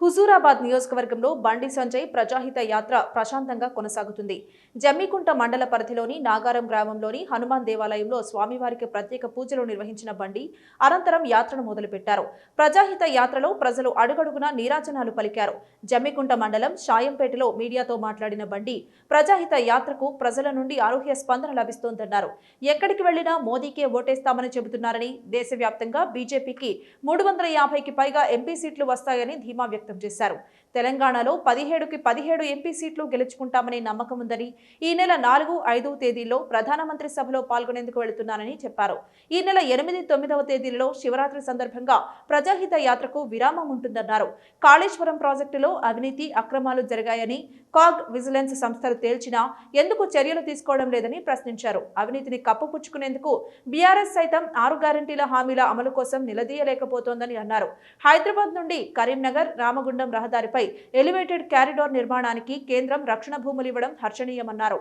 హుజూరాబాద్ నియోజకవర్గంలో బండి సంజయ్ ప్రజాహిత యాత్ర ప్రశాంతంగా కొనసాగుతుంది. జమ్మికుంట మండల పరిధిలోని నాగారం గ్రామంలోని హనుమాన్ దేవాలయంలో స్వామివారికి ప్రత్యేక పూజలు నిర్వహించిన బండి అనంతరం యాత్రను మొదలుపెట్టారు. ప్రజాహిత యాత్రలో ప్రజలు అడుగడుగునా నీరాజనాలు పలికారు. జమ్మికుంట మండలం షాయంపేటలో మీడియాతో మాట్లాడిన బండి ప్రజాహిత యాత్రకు ప్రజల నుండి ఆరోగ్య స్పందన లభిస్తోందన్నారు. ఎక్కడికి వెళ్ళినా మోదీకే ఓటేస్తామని చెబుతున్నారని దేశవ్యాప్తంగా బీజేపీకి మూడు వందల యాభైకి పైగా ఎంపీ సీట్లు వస్తాయని ధీమా వ్యక్తం చేశారు. తెలంగాణలో పదిహేడుకి పదిహేడు ఎంపీ సీట్లు గెలుచుకుంటామనే నమ్మకం ఉందని ఈ నెల నాలుగు ఐదవ తేదీల్లో ప్రధానమంత్రి సభలో పాల్గొనేందుకు వెళుతున్నానని చెప్పారు. ఈ నెల ఎనిమిది తొమ్మిదవ తేదీలలో శివరాత్రి సందర్భంగా ప్రజాహిత యాత్రకు విరామం ఉంటుందన్నారు. కాళేశ్వరం ప్రాజెక్టులో అవినీతి అక్రమాలు జరిగాయని కాగ్ విజిలెన్స్ సంస్థలు తేల్చినా ఎందుకు చర్యలు తీసుకోవడం లేదని ప్రశ్నించారు. అవినీతిని కప్పుపుచ్చుకునేందుకు బీఆర్ఎస్ సైతం ఆరు గ్యారంటీల హామీల అమలు కోసం నిలదీయలేకపోతోందని అన్నారు. హైదరాబాద్ నుండి కరీంనగర్ రామగుండం రహదారిపై ఎలివేటెడ్ క్యారిడార్ నిర్మాణానికి కేంద్రం రక్షణ భూములు ఇవ్వడం హర్షణీయమన్నారు.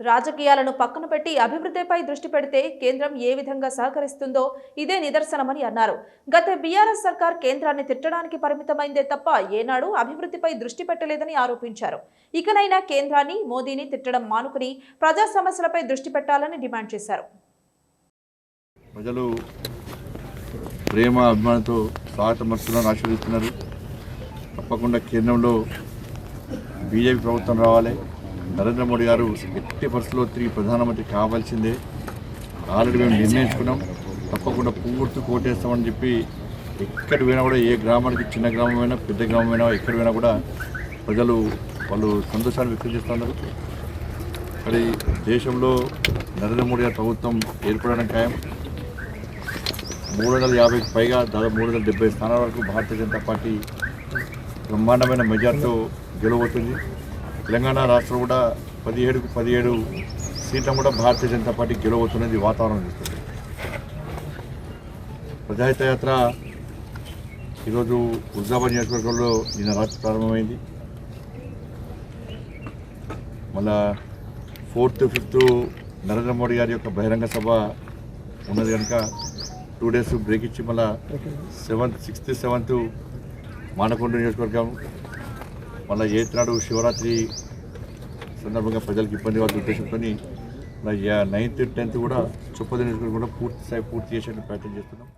రాజకీయాలను పక్కన పెట్టి అభివృద్ధిపై దృష్టి పెడితే కేంద్రం ఏ విధంగా సహకరిస్తుందో ఇదే నిదర్శనమని అన్నారు. గత బీఆర్ఎస్ సర్కార్ కేంద్రాన్ని తిట్టడానికి పరిమితమైందే తప్ప ఏనాడు అభివృద్ధిపై దృష్టి పెట్టలేదని ఆరోపించారు. ఇకనైనా కేంద్రాన్ని మోదీని తిట్టడం మానుకుని ప్రజా సమస్యలపై దృష్టి పెట్టాలని డిమాండ్ చేశారు. ప్రజలు ప్రేమ అభిమానంతో స్వాగత ఆశీర్వదిస్తున్నారు. తప్పకుండా కేంద్రంలో బీజేపీ ప్రభుత్వం రావాలి. నరేంద్ర మోడీ గారు ఎట్టి పరిస్థితుల్లో తిరిగి ప్రధానమంత్రి కావాల్సిందే. ఆల్రెడీ మేము నిర్ణయించుకున్నాం. తప్పకుండా పూర్తి కోటేస్తామని చెప్పి ఎక్కడ పోయినా కూడా ఏ గ్రామానికి చిన్న గ్రామమైనా పెద్ద గ్రామమైనా ఎక్కడ పోయినా కూడా ప్రజలు వాళ్ళు సంతోషాన్ని వ్యక్తం చేస్తున్నారు. మరి దేశంలో నరేంద్ర మోడీ గారి ప్రభుత్వం ఏర్పడడం ఖాయం. మూడు వందల యాభైకి పైగా దాదాపు మూడు వందల డెబ్బై స్థానాల వరకు భారతీయ జనతా పార్టీ బ్రహ్మాండమైన మెజార్టీతో గెలవబోతుంది. తెలంగాణ రాష్ట్రం కూడా పదిహేడుకు పదిహేడు సీట్లను కూడా భారతీయ జనతా పార్టీ గెలవబోతున్నది వాతావరణం చూస్తుంది. ప్రజాహిత యాత్ర ఈరోజు హుజాబాద్ నియోజకవర్గంలో నిన్న రాత్రి ప్రారంభమైంది. మళ్ళా ఫోర్త్ ఫిఫ్త్ నరేంద్ర మోడీ గారి యొక్క బహిరంగ సభ ఉన్నది కనుక టూ డేస్ బ్రేక్ ఇచ్చి మళ్ళా సెవెంత్ సిక్స్త్ సెవెంత్ మానకొండ నియోజకవర్గం మళ్ళీ ఎయిత్ శివరాత్రి సందర్భంగా ప్రజలకు ఇబ్బంది కావాల్సిన ఉద్దేశంతో నైన్త్ టెన్త్ కూడా చొప్పది నియోజకవర్గం కూడా పూర్తి స్థాయి పూర్తి చేసేటువంటి ప్రయత్నం చేస్తున్నాం.